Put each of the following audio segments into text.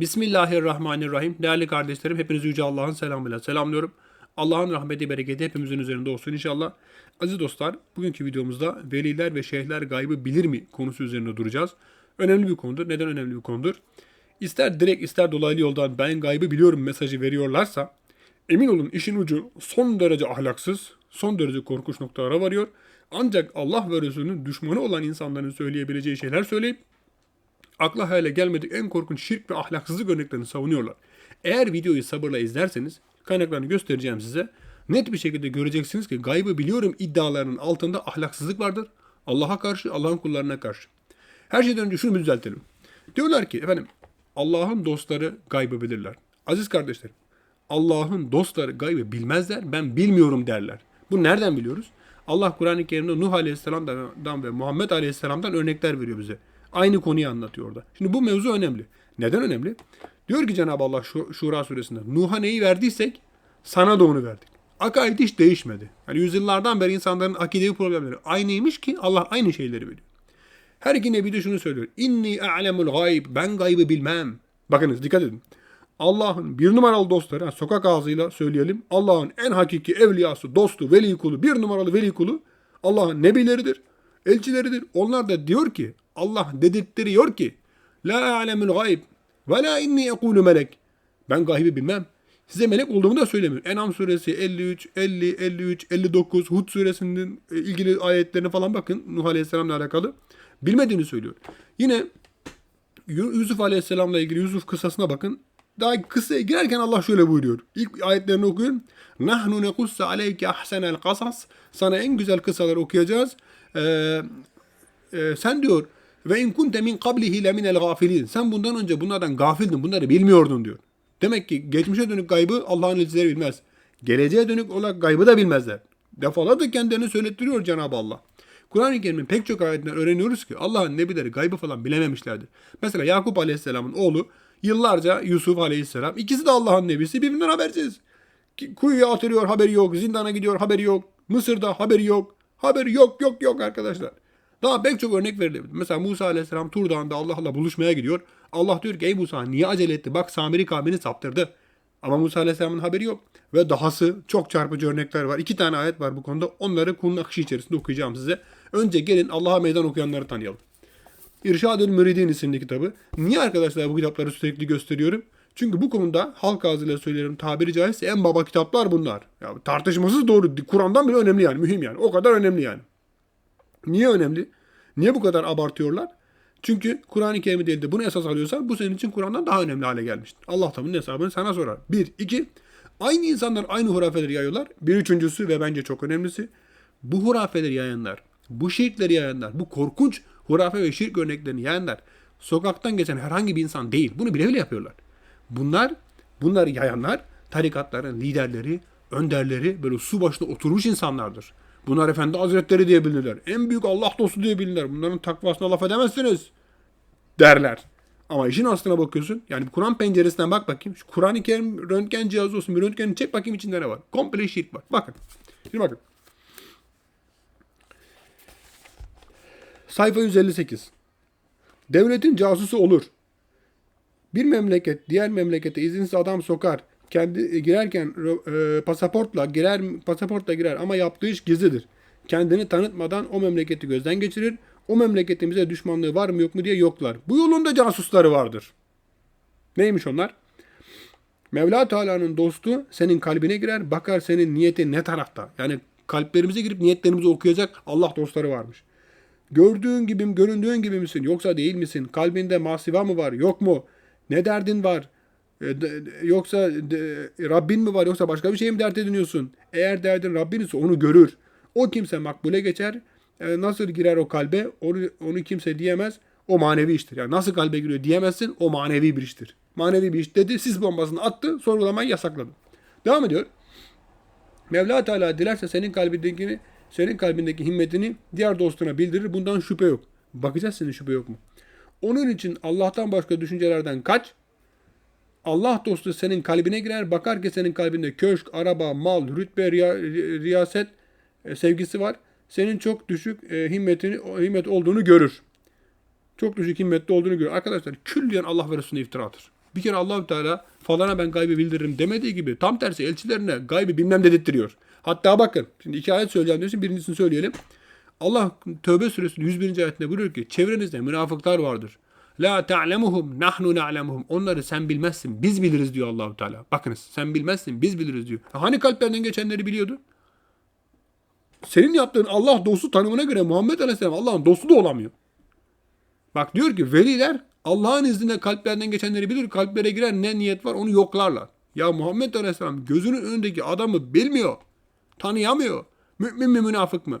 Bismillahirrahmanirrahim. Değerli kardeşlerim hepinizi Yüce Allah'ın selamıyla selamlıyorum. Allah'ın rahmeti, bereketi hepimizin üzerinde olsun inşallah. Aziz dostlar, bugünkü videomuzda veliler ve şeyhler gaybı bilir mi konusu üzerinde duracağız. Önemli bir konudur. Neden önemli bir konudur? İster direkt ister dolaylı yoldan ben gaybı biliyorum mesajı veriyorlarsa emin olun işin ucu son derece ahlaksız, son derece korkunç noktalara varıyor. Ancak Allah ve Resulünün düşmanı olan insanların söyleyebileceği şeyler söyleyip akla hayale gelmedik en korkunç şirk ve ahlaksızlık örneklerini savunuyorlar. Eğer videoyu sabırla izlerseniz kaynaklarını göstereceğim size. Net bir şekilde göreceksiniz ki gaybı biliyorum iddialarının altında ahlaksızlık vardır. Allah'a karşı, Allah'ın kullarına karşı. Her şeyden önce şunu bir düzeltelim. Diyorlar ki efendim Allah'ın dostları gaybı bilirler. Aziz kardeşlerim Allah'ın dostları gaybı bilmezler. Ben bilmiyorum derler. Bu nereden biliyoruz? Allah Kur'an-ı Kerim'de Nuh Aleyhisselam'dan ve Muhammed Aleyhisselam'dan örnekler veriyor bize. Aynı konuyu anlatıyor orada. Şimdi bu mevzu önemli. Neden önemli? Diyor ki Cenab-ı Allah Şu- Şura suresinde Nuh'a neyi verdiysek sana da onu verdik. Akaid hiç değişmedi. Yani yüzyıllardan beri insanların akidevi problemleri aynıymış ki Allah aynı şeyleri veriyor. Her iki nebi de şunu söylüyor. İnni a'lemul gayb. Ben gaybı bilmem. Bakınız dikkat edin. Allah'ın bir numaralı dostları, yani sokak ağzıyla söyleyelim. Allah'ın en hakiki evliyası, dostu, veli kulu, bir numaralı veli kulu Allah'ın nebileridir, elçileridir. Onlar da diyor ki, Allah dedirttiriyor ki, La a'lemul gayb ve la inni ekulu melek. Ben gaybi bilmem. Size melek olduğumu da söylemiyor. En'am suresi 53, 50, 53, 59, Hud suresinin e, ilgili ayetlerine falan bakın. Nuh Aleyhisselam'la alakalı. Bilmediğini söylüyor. Yine Yu- Yusuf Aleyhisselam'la ilgili Yusuf kıssasına bakın. Daha kıssaya girerken Allah şöyle buyuruyor. İlk ayetlerini okuyun. Nahnu nekusse aleyke ahsenel kasas. Sana en güzel kıssaları okuyacağız. Ee, e, sen diyor ve in kunte min qablihi leminel gafilin. Sen bundan önce bunlardan gafildin. Bunları bilmiyordun diyor. Demek ki geçmişe dönük gaybı Allah'ın elçileri bilmez. Geleceğe dönük olarak gaybı da bilmezler. Defalarca kendilerini söylettiriyor Cenab-ı Allah. Kur'an-ı Kerim'in pek çok ayetinden öğreniyoruz ki Allah'ın nebileri gaybı falan bilememişlerdir. Mesela Yakup Aleyhisselam'ın oğlu yıllarca Yusuf Aleyhisselam ikisi de Allah'ın nebisi birbirinden habersiz. Kuyuya atılıyor haberi yok, zindana gidiyor haberi yok, Mısır'da haberi yok, haberi yok yok yok arkadaşlar. Daha pek çok örnek verilebilir. Mesela Musa Aleyhisselam Tur Dağı'nda Allah'la buluşmaya gidiyor. Allah diyor ki ey Musa niye acele etti? Bak Samiri kavmini saptırdı. Ama Musa Aleyhisselam'ın haberi yok. Ve dahası çok çarpıcı örnekler var. İki tane ayet var bu konuda. Onları konunun akışı içerisinde okuyacağım size. Önce gelin Allah'a meydan okuyanları tanıyalım. İrşadül Müridin isimli kitabı. Niye arkadaşlar bu kitapları sürekli gösteriyorum? Çünkü bu konuda halk ağzıyla söylerim tabiri caizse en baba kitaplar bunlar. Ya tartışmasız doğru. Kur'an'dan bile önemli yani. Mühim yani. O kadar önemli yani. Niye önemli? Niye bu kadar abartıyorlar? Çünkü Kur'an-ı Kerim'i değil de bunu esas alıyorsan bu senin için Kur'an'dan daha önemli hale gelmiştir. Allah da bunun hesabını sana sorar. Bir. iki. Aynı insanlar aynı hurafeleri yayıyorlar. Bir üçüncüsü ve bence çok önemlisi bu hurafeleri yayanlar, bu şirkleri yayanlar, bu korkunç hurafe ve şirk örneklerini yayanlar sokaktan geçen herhangi bir insan değil. Bunu bile bile yapıyorlar. Bunlar, bunları yayanlar tarikatların liderleri, önderleri, böyle su başında oturmuş insanlardır. Bunlar Efendi Hazretleri diye bilinirler. En büyük Allah dostu diye bilinirler. Bunların takvasına laf edemezsiniz derler. Ama işin aslına bakıyorsun. Yani Kur'an penceresinden bak bakayım. Şu Kur'an-ı Kerim röntgen cihazı olsun. Bir röntgeni çek bakayım içinde ne var. Komple şirk var. Bakın. Şimdi bakın. Sayfa 158. Devletin casusu olur. Bir memleket diğer memlekete izinsiz adam sokar. Kendi e, girerken e, pasaportla girer pasaportla girer ama yaptığı iş gizlidir. Kendini tanıtmadan o memleketi gözden geçirir. O memleketimize düşmanlığı var mı yok mu diye yoklar. Bu yolun da casusları vardır. Neymiş onlar? Mevla Teala'nın dostu senin kalbine girer, bakar senin niyetin ne tarafta. Yani kalplerimize girip niyetlerimizi okuyacak Allah dostları varmış. Gördüğün gibi mi, göründüğün gibi misin yoksa değil misin? Kalbinde masiva mı var, yok mu? Ne derdin var? E, Yoksa de- Rabbin mi var yoksa başka bir şey mi dert ediniyorsun? Eğer derdin Rabbin ise onu görür. O kimse makbule geçer. E, nasıl girer o kalbe onu, onu kimse diyemez. O manevi iştir. Yani nasıl kalbe giriyor diyemezsin. O manevi bir iştir. Manevi bir iş dedi. Sis bombasını attı. Sorgulamayı yasakladı. Devam ediyor. Mevla Teala dilerse senin kalbindekini, senin kalbindeki himmetini diğer dostuna bildirir. Bundan şüphe yok. Bakacağız senin şüphe yok mu? Onun için Allah'tan başka düşüncelerden kaç. Allah dostu senin kalbine girer. Bakar ki senin kalbinde köşk, araba, mal, rütbe, riya- ri- riyaset e, sevgisi var. Senin çok düşük e, himmetini, himmet olduğunu görür. Çok düşük himmetli olduğunu görür. Arkadaşlar külliyen Allah ve Resulüne iftiradır. Bir kere Allahu Teala falana ben gaybı bildiririm demediği gibi tam tersi elçilerine gaybı bilmem dedirtiyor. Hatta bakın şimdi iki ayet söyleyeceğim diyorsun birincisini söyleyelim. Allah Tövbe suresinin 101. ayetinde buyuruyor ki çevrenizde münafıklar vardır. La ta'lemuhum nahnu na'lemuhum. Onları sen bilmezsin. Biz biliriz diyor Allahu Teala. Bakınız sen bilmezsin. Biz biliriz diyor. Hani kalplerden geçenleri biliyordu? Senin yaptığın Allah dostu tanımına göre Muhammed Aleyhisselam Allah'ın dostu da olamıyor. Bak diyor ki veliler Allah'ın izniyle kalplerden geçenleri bilir. Kalplere girer ne niyet var onu yoklarlar. Ya Muhammed Aleyhisselam gözünün önündeki adamı bilmiyor. Tanıyamıyor. Mümin mi münafık mı?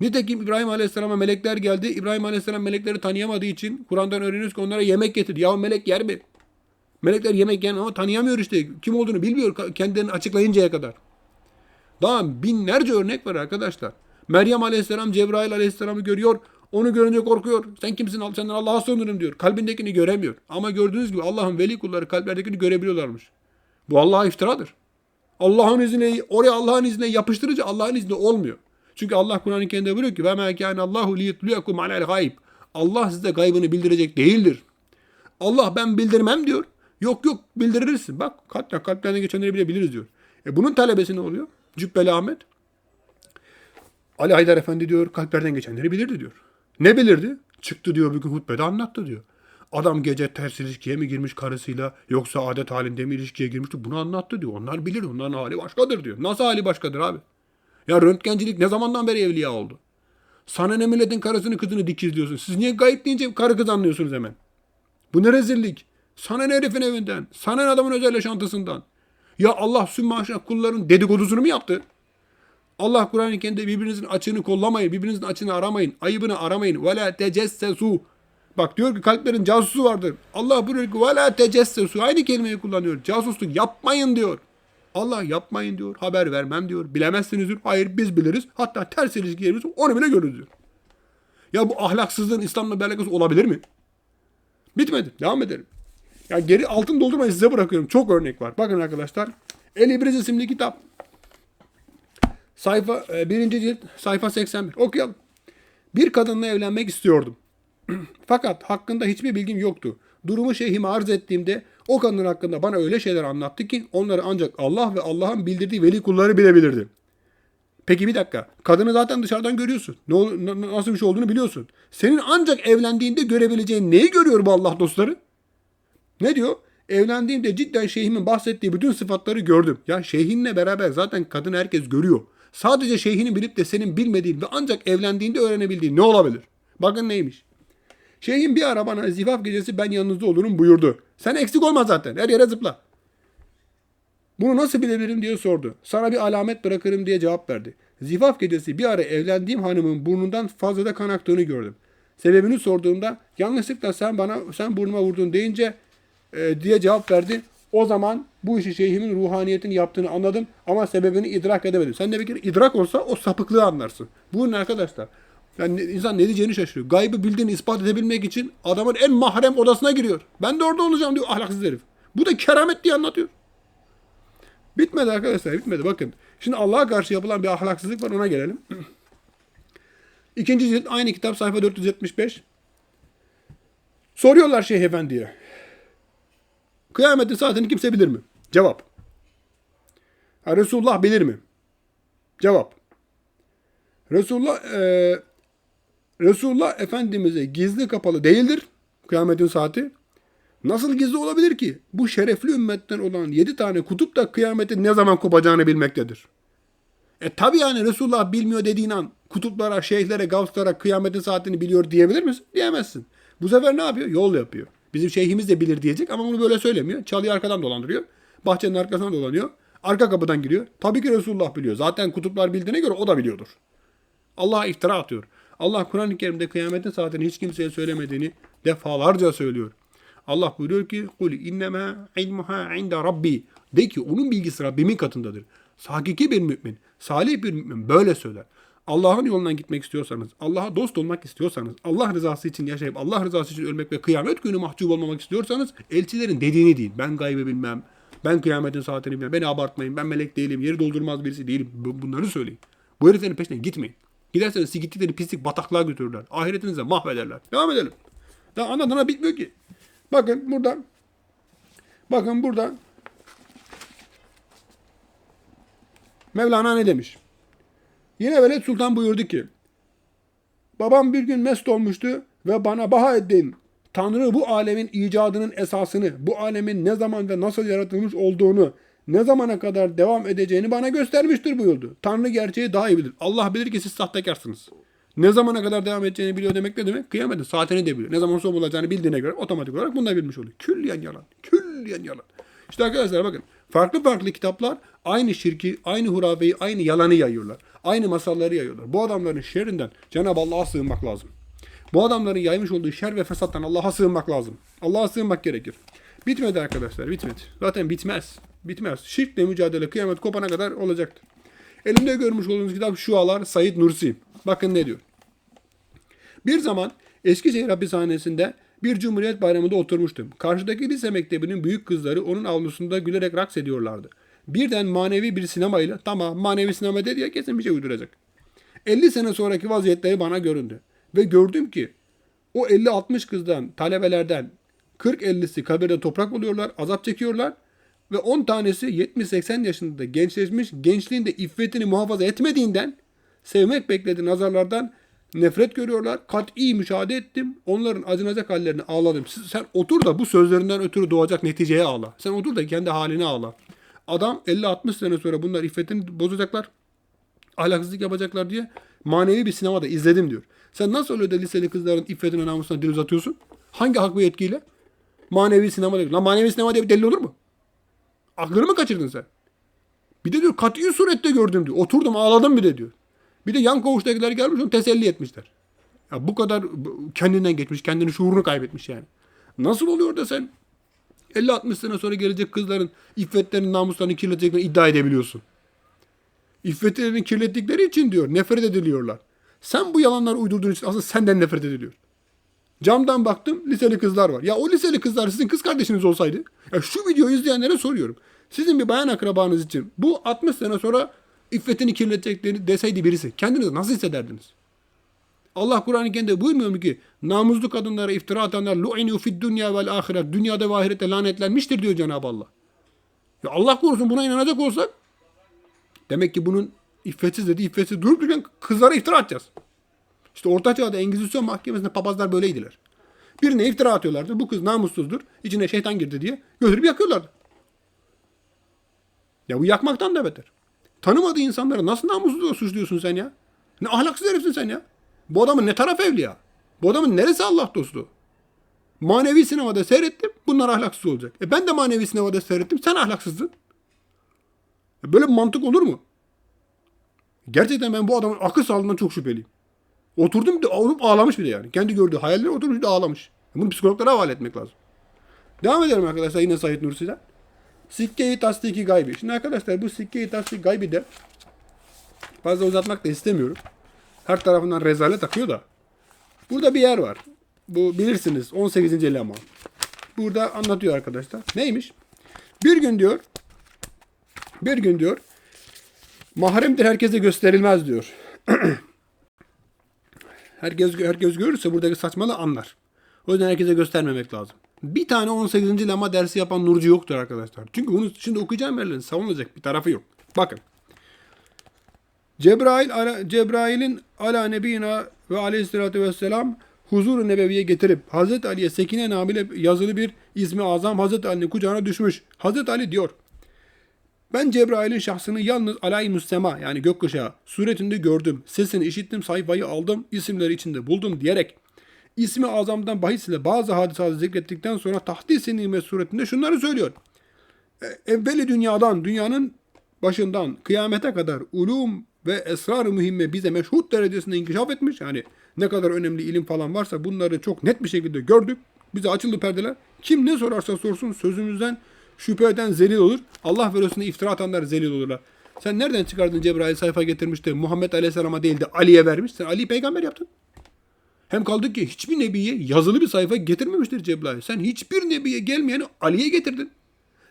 Nitekim İbrahim Aleyhisselam'a melekler geldi. İbrahim Aleyhisselam melekleri tanıyamadığı için Kur'an'dan öğreniyoruz ki onlara yemek getirdi. Ya melek yer mi? Melekler yemek yer ama tanıyamıyor işte. Kim olduğunu bilmiyor kendilerini açıklayıncaya kadar. Daha binlerce örnek var arkadaşlar. Meryem Aleyhisselam Cebrail Aleyhisselam'ı görüyor. Onu görünce korkuyor. Sen kimsin? Senden Allah'a sığınırım diyor. Kalbindekini göremiyor. Ama gördüğünüz gibi Allah'ın veli kulları kalplerdekini görebiliyorlarmış. Bu Allah'a iftiradır. Allah'ın izniyle oraya Allah'ın izniyle yapıştırıcı Allah'ın izni olmuyor. Çünkü Allah Kur'an-ı Kerim'de buyuruyor ki ma kana Allahu liyutliyakum alel gayb. Allah size gaybını bildirecek değildir. Allah ben bildirmem diyor. Yok yok bildirirsin. Bak hatta kalplerine geçenleri bile biliriz diyor. E bunun talebesi ne oluyor? Cübbeli Ahmet. Ali Haydar Efendi diyor kalplerden geçenleri bilirdi diyor. Ne bilirdi? Çıktı diyor bugün hutbede anlattı diyor. Adam gece ters ilişkiye mi girmiş karısıyla yoksa adet halinde mi ilişkiye girmişti bunu anlattı diyor. Onlar bilir onların hali başkadır diyor. Nasıl hali başkadır abi? Ya röntgencilik ne zamandan beri evliya oldu? Sana ne milletin karısını kızını dikiz diyorsun. Siz niye gayip deyince karı kız anlıyorsunuz hemen? Bu ne rezillik? Sana ne herifin evinden? Sana ne adamın özel yaşantısından? Ya Allah sümme kulların dedikodusunu mu yaptı? Allah Kur'an-ı birbirinizin açığını kollamayın, birbirinizin açığını aramayın, ayıbını aramayın. Ve la tecessesu. Bak diyor ki kalplerin casusu vardır. Allah buyuruyor ki ve la tecessesu. Aynı kelimeyi kullanıyor. Casusluk yapmayın diyor. Allah yapmayın diyor. Haber vermem diyor. Bilemezsiniz diyor. Hayır biz biliriz. Hatta ters ilişki yerimiz onu bile görürüz diyor. Ya bu ahlaksızlığın İslam'la bir alakası olabilir mi? Bitmedi. Devam edelim. Ya geri altın doldurmayı size bırakıyorum. Çok örnek var. Bakın arkadaşlar. El İbriz isimli kitap. Sayfa e, birinci cilt sayfa 81. Okuyalım. Bir kadınla evlenmek istiyordum. Fakat hakkında hiçbir bilgim yoktu. Durumu şeyhime arz ettiğimde o kadın hakkında bana öyle şeyler anlattı ki onları ancak Allah ve Allah'ın bildirdiği veli kulları bilebilirdi. Peki bir dakika. Kadını zaten dışarıdan görüyorsun. Ne, ol- na- nasıl bir şey olduğunu biliyorsun. Senin ancak evlendiğinde görebileceğin neyi görüyor bu Allah dostları? Ne diyor? Evlendiğimde cidden şeyhimin bahsettiği bütün sıfatları gördüm. Ya şeyhinle beraber zaten kadın herkes görüyor. Sadece şeyhini bilip de senin bilmediğin ve ancak evlendiğinde öğrenebildiğin ne olabilir? Bakın neymiş. Şeyhin bir ara bana zifaf gecesi ben yanınızda olurum buyurdu. Sen eksik olma zaten. Her yere zıpla. Bunu nasıl bilebilirim diye sordu. Sana bir alamet bırakırım diye cevap verdi. Zifaf gecesi bir ara evlendiğim hanımın burnundan fazla da kan aktığını gördüm. Sebebini sorduğumda yanlışlıkla sen bana sen burnuma vurdun deyince e, diye cevap verdi. O zaman bu işi şeyhimin ruhaniyetini yaptığını anladım ama sebebini idrak edemedim. Sen de bir kere idrak olsa o sapıklığı anlarsın. Buyurun arkadaşlar. Yani insan ne diyeceğini şaşırıyor. Gaybı bildiğini ispat edebilmek için adamın en mahrem odasına giriyor. Ben de orada olacağım diyor ahlaksız herif. Bu da keramet diye anlatıyor. Bitmedi arkadaşlar bitmedi bakın. Şimdi Allah'a karşı yapılan bir ahlaksızlık var ona gelelim. İkinci cilt aynı kitap sayfa 475. Soruyorlar Şeyh Efendi'ye. Kıyametin saatini kimse bilir mi? Cevap. Resulullah bilir mi? Cevap. Resulullah e, Resulullah Efendimiz'e gizli kapalı değildir kıyametin saati. Nasıl gizli olabilir ki? Bu şerefli ümmetten olan yedi tane kutup da kıyametin ne zaman kopacağını bilmektedir. E tabi yani Resulullah bilmiyor dediğin an kutuplara, şeyhlere, gavslara kıyametin saatini biliyor diyebilir misin? Diyemezsin. Bu sefer ne yapıyor? Yol yapıyor. Bizim şeyhimiz de bilir diyecek ama bunu böyle söylemiyor. Çalıyı arkadan dolandırıyor. Bahçenin arkasından dolanıyor. Arka kapıdan giriyor. Tabii ki Resulullah biliyor. Zaten kutuplar bildiğine göre o da biliyordur. Allah'a iftira atıyor. Allah Kur'an-ı Kerim'de kıyametin saatini hiç kimseye söylemediğini defalarca söylüyor. Allah buyuruyor ki kul innema ilmuha inde rabbi. De ki onun bilgisi Rabbimin katındadır. Hakiki bir mümin, salih bir mümin böyle söyler. Allah'ın yolundan gitmek istiyorsanız, Allah'a dost olmak istiyorsanız, Allah rızası için yaşayıp Allah rızası için ölmek ve kıyamet günü mahcup olmamak istiyorsanız elçilerin dediğini değil. Ben gaybı bilmem, ben kıyametin saatini bilmem, beni abartmayın, ben melek değilim, yeri doldurmaz birisi değilim. Bu- Bunları söyleyin. Bu heriflerin peşine gitmeyin. Giderseniz gittikleri pislik bataklığa götürürler. Ahiretinize mahvederler. Devam edelim. Daha anladığına bitmiyor ki. Bakın burada Bakın burada Mevlana ne demiş? Yine Veled Sultan buyurdu ki Babam bir gün mest olmuştu ve bana Bahaeddin Tanrı bu alemin icadının esasını, bu alemin ne zaman ve nasıl yaratılmış olduğunu, ne zamana kadar devam edeceğini bana göstermiştir buyurdu. Tanrı gerçeği daha iyi bilir. Allah bilir ki siz sahtekarsınız. Ne zamana kadar devam edeceğini biliyor demek ne demek? Kıyametin saatini de biliyor. Ne zaman son bulacağını bildiğine göre otomatik olarak bunu da bilmiş oluyor. Külliyen yalan. Külliyen yalan. İşte arkadaşlar bakın. Farklı farklı kitaplar aynı şirki, aynı hurafeyi, aynı yalanı yayıyorlar. Aynı masalları yayıyorlar. Bu adamların şerrinden Cenab-ı Allah'a sığınmak lazım. Bu adamların yaymış olduğu şer ve fesattan Allah'a sığınmak lazım. Allah'a sığınmak gerekir. Bitmedi arkadaşlar, bitmedi. Zaten bitmez. Bitmez. Şirkle mücadele kıyamet kopana kadar olacaktır. Elimde görmüş olduğunuz kitap Şualar Said Nursi. Bakın ne diyor. Bir zaman Eskişehir hapishanesinde bir Cumhuriyet Bayramı'nda oturmuştum. Karşıdaki lise mektebinin büyük kızları onun avlusunda gülerek raks ediyorlardı. Birden manevi bir sinemayla, tamam manevi sinema dedi ya kesin bir şey uyduracak. 50 sene sonraki vaziyetleri bana göründü. Ve gördüm ki o 50-60 kızdan, talebelerden 40-50'si kabirde toprak oluyorlar, azap çekiyorlar. Ve 10 tanesi 70-80 yaşında gençleşmiş, gençliğinde iffetini muhafaza etmediğinden sevmek beklediği nazarlardan nefret görüyorlar. Kat'i müşahede ettim. Onların acınacak hallerini ağladım. Sen otur da bu sözlerinden ötürü doğacak neticeye ağla. Sen otur da kendi haline ağla. Adam 50-60 sene sonra bunlar iffetini bozacaklar ahlaksızlık yapacaklar diye manevi bir sinemada izledim diyor. Sen nasıl öyle de liseli kızların iffetine namusuna dil uzatıyorsun? Hangi hak ve yetkiyle? Manevi sinema diyor. Lan manevi sinema diye bir delil olur mu? Aklını mı kaçırdın sen? Bir de diyor kat'i surette gördüm diyor. Oturdum ağladım bir de diyor. Bir de yan koğuştakiler gelmiş onu teselli etmişler. Ya bu kadar kendinden geçmiş, kendini şuurunu kaybetmiş yani. Nasıl oluyor da sen 50-60 sene sonra gelecek kızların iffetlerini, namuslarını kirleteceklerini iddia edebiliyorsun? İffetlerini kirlettikleri için diyor nefret ediliyorlar. Sen bu yalanları uydurduğun için aslında senden nefret ediliyor. Camdan baktım liseli kızlar var. Ya o liseli kızlar sizin kız kardeşiniz olsaydı. Ya şu videoyu izleyenlere soruyorum. Sizin bir bayan akrabanız için bu 60 sene sonra iffetini kirleteceklerini deseydi birisi. Kendinizi nasıl hissederdiniz? Allah Kur'an-ı Kerim'de buyurmuyor mu ki namuslu kadınlara iftira atanlar lu'inu fid dünya vel ahiret dünyada ve ahirette lanetlenmiştir diyor Cenab-ı Allah. Ya Allah korusun buna inanacak olsak Demek ki bunun iffetsiz dedi, iffetsiz durup dururken kızlara iftira atacağız. İşte Orta Çağ'da Engizisyon mahkemesinde papazlar böyleydiler. Birine iftira atıyorlardı. Bu kız namussuzdur. içine şeytan girdi diye götürüp yakıyorlardı. Ya bu yakmaktan da beter. Tanımadığı insanlara nasıl namussuz suçluyorsun sen ya? Ne ahlaksız herifsin sen ya? Bu adamın ne taraf evliya? Bu adamın neresi Allah dostu? Manevi sinemada seyrettim. Bunlar ahlaksız olacak. E ben de manevi sinemada seyrettim. Sen ahlaksızdın. E Böyle bir mantık olur mu? Gerçekten ben bu adamın akıl sağlığından çok şüpheliyim. Oturdum oturup ağlamış bir de yani. Kendi gördüğü hayalleri oturmuş de ağlamış. Bunu psikologlara havale etmek lazım. Devam edelim arkadaşlar yine Said Nursi'den. Sikke-i tasdiki gaybi. Şimdi arkadaşlar bu sikke-i tasdik gaybi de fazla uzatmak da istemiyorum. Her tarafından rezalet akıyor da. Burada bir yer var. Bu bilirsiniz 18. lema. Burada anlatıyor arkadaşlar. Neymiş? Bir gün diyor bir gün diyor mahremdir herkese gösterilmez diyor. herkes herkes görürse buradaki saçmalığı anlar. O yüzden herkese göstermemek lazım. Bir tane 18. lama dersi yapan nurcu yoktur arkadaşlar. Çünkü bunu şimdi okuyacağım yerlerin savunulacak bir tarafı yok. Bakın. Cebrail ala, Cebrail'in ala nebina ve aleyhissalatü vesselam huzur-u nebeviye getirip Hazreti Ali'ye Sekine namıyla yazılı bir ismi azam Hazreti Ali'nin kucağına düşmüş. Hazreti Ali diyor. Ben Cebrail'in şahsını yalnız alay müstema yani gökkuşağı suretinde gördüm. Sesini işittim, sayfayı aldım, isimleri içinde buldum diyerek ismi azamdan bahisle bazı hadisatı zikrettikten sonra tahdis-i nimet suretinde şunları söylüyor. E, Evveli dünyadan, dünyanın başından kıyamete kadar ulum ve esrar-ı mühimme bize meşhut derecesinde inkişaf etmiş. Yani ne kadar önemli ilim falan varsa bunları çok net bir şekilde gördük. Bize açıldı perdeler. Kim ne sorarsa sorsun sözümüzden şüphe eden zelil olur. Allah ve Resulüne iftira atanlar zelil olurlar. Sen nereden çıkardın Cebrail sayfa getirmişti Muhammed Aleyhisselam'a değil de Ali'ye vermiş. Sen Ali'yi peygamber yaptın. Hem kaldı ki hiçbir nebiye yazılı bir sayfa getirmemiştir Cebrail. Sen hiçbir nebiye gelmeyeni Ali'ye getirdin.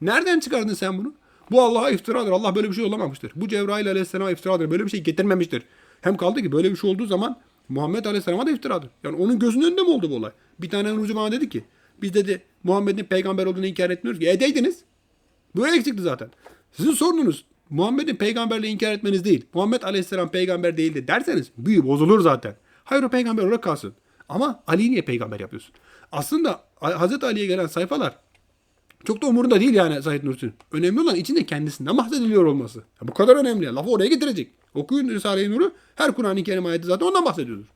Nereden çıkardın sen bunu? Bu Allah'a iftiradır. Allah böyle bir şey olamamıştır. Bu Cebrail aleyhisselama iftiradır. Böyle bir şey getirmemiştir. Hem kaldı ki böyle bir şey olduğu zaman Muhammed aleyhisselama da iftiradır. Yani onun gözünün önünde mi oldu bu olay? Bir tane Nurcu bana dedi ki Biz dedi Muhammed'in peygamber olduğunu inkar etmiyoruz ki. Edeydiniz. Bu eksikti zaten. Sizin sorununuz Muhammed'in peygamberliği inkar etmeniz değil. Muhammed Aleyhisselam peygamber değildi derseniz büyü bozulur zaten. Hayır o peygamber olarak kalsın. Ama Ali'yi niye peygamber yapıyorsun? Aslında Hazreti Ali'ye gelen sayfalar çok da umurunda değil yani Said Nursi'nin. Önemli olan içinde kendisinden bahsediliyor olması. Ya bu kadar önemli. Lafı oraya getirecek. Okuyun Risale-i Nur'u. Her Kur'an-ı Kerim ayeti zaten ondan bahsediyordur.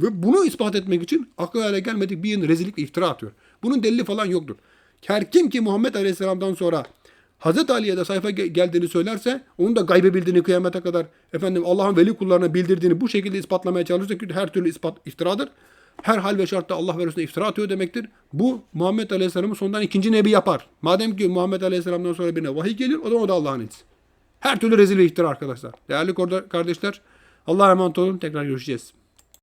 Ve bunu ispat etmek için akıl hale gelmedik bir yığın rezillik ve iftira atıyor. Bunun delili falan yoktur. Her kim ki Muhammed Aleyhisselam'dan sonra Hazreti Ali'ye de sayfa ge- geldiğini söylerse onun da gaybe bildiğini kıyamete kadar efendim Allah'ın veli kullarına bildirdiğini bu şekilde ispatlamaya çalışırsa ki her türlü ispat iftiradır. Her hal ve şartta Allah ve Resulüne iftira atıyor demektir. Bu Muhammed Aleyhisselam'ı sondan ikinci nebi yapar. Madem ki Muhammed Aleyhisselam'dan sonra birine vahiy geliyor o da o da Allah'ın elçisi. Her türlü rezil ve iftira arkadaşlar. Değerli kardeşler Allah'a emanet olun. Tekrar görüşeceğiz.